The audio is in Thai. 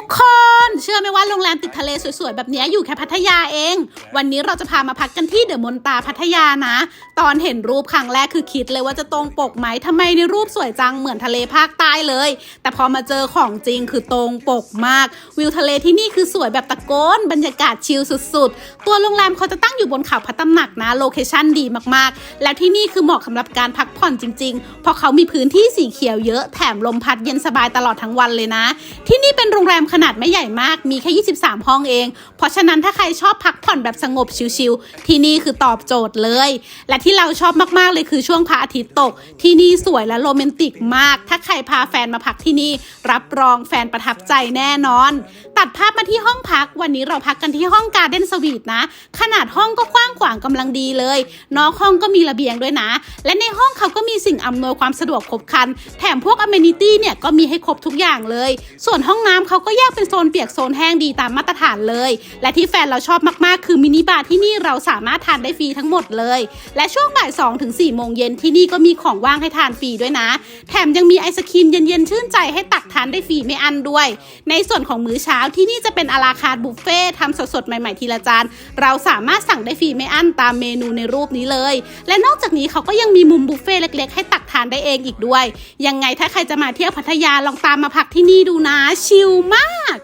กคน เชื่อไหมว่าโรงแรมติดทะเลสวยๆ แบบเนี้ยอยู่แค่พัทยาเอง วันนี้เราจะพามาพักกันที่เดอะมนตาพัทยานะ ตอนเห็นรูปครั้งแรกคือคิดเลยว่าจะตรงปกไหมทำไมในรูปสวยจังเหมือนทะเลภาคใต้เลย แต่พอมาเจอของจริงคือตรงปกมาก วิวทะเลที่นี่คือสวยแบบตะโกนบรรยากาศชิลสุดๆ ตัวโรงแรมเขาจะตั้งอยู่บนเขาพัตำหนักนะโลเคชั่นดีมากๆ แล้วที่นี่คือเหมาะสำหรับการพักผ่อนจริงๆ เพราะเขามีพื้นที่สีเขียวเยอะแถมลมพัดเย็นสบายตลอดทั้งวันเลยนะ ที่นี่เป็นโรงแรมขนาดไม่ใหญ่มากมีแค่ 23 ห้องเอง เพราะฉะนั้นถ้าใครชอบพัก อนแบบสงบชิลๆ ที่นี่คือตอบโจทย์เลย และที่เราชอบมากๆเลยคือช่วงพระอาทิตย์ตก ที่นี่สวยและโรแมนติกมาก ถ้าใครพาแฟนมาพักที่นี่ รับรองแฟนประทับใจแน่นอน ตัดภาพมาที่ห้องพักวันนี้เราพักกันที่ห้องการ์เด้นสวีทนะ ขนาดห้องก็กว้างขวางกำลังดีเลย นอกห้องก็มีระเบียงด้วยนะ และในห้องเขาก็มีสิ่งอำนวยความสะดวกครบครัน แถมพวกอเมนิตี้เนี่ยก็มีให้ครบทุกอย่างเลย ส่วนห้องน้ำเขาก็แยกเป็นโซนเปียกโซนแห้งดีตามมาตรฐานเลย และที่แฟนเราชอบมากๆคือมินิบาร์ที่นี่เราสามารถทานได้ฟรีทั้งหมดเลย และช่วงบ่าย2ถึง4โมงเย็นที่นี่ก็มีของว่างให้ทานฟรีด้วยนะ แถมยังมีไอศครีมเย็นๆชื่นใจให้ตักทานได้ฟรีไม่อั้นด้วย ในส่วนของมื้อเช้าที่นี่จะเป็นอาราคาร์บุฟเฟ่ทำสดๆใหม่ๆทีละจานเราสามารถสั่งได้ฟรีไม่อั้นตามเมนูในรูปนี้เลย และนอกจากนี้เขาก็ยังมีมุมบุฟเฟ่เล็กๆให้ตักทานได้เองอีกด้วย ยังไงถ้าใครจะมาเที่ยวพัทยาลองตามมาพักที่นี่ดูนะ ชิลมาก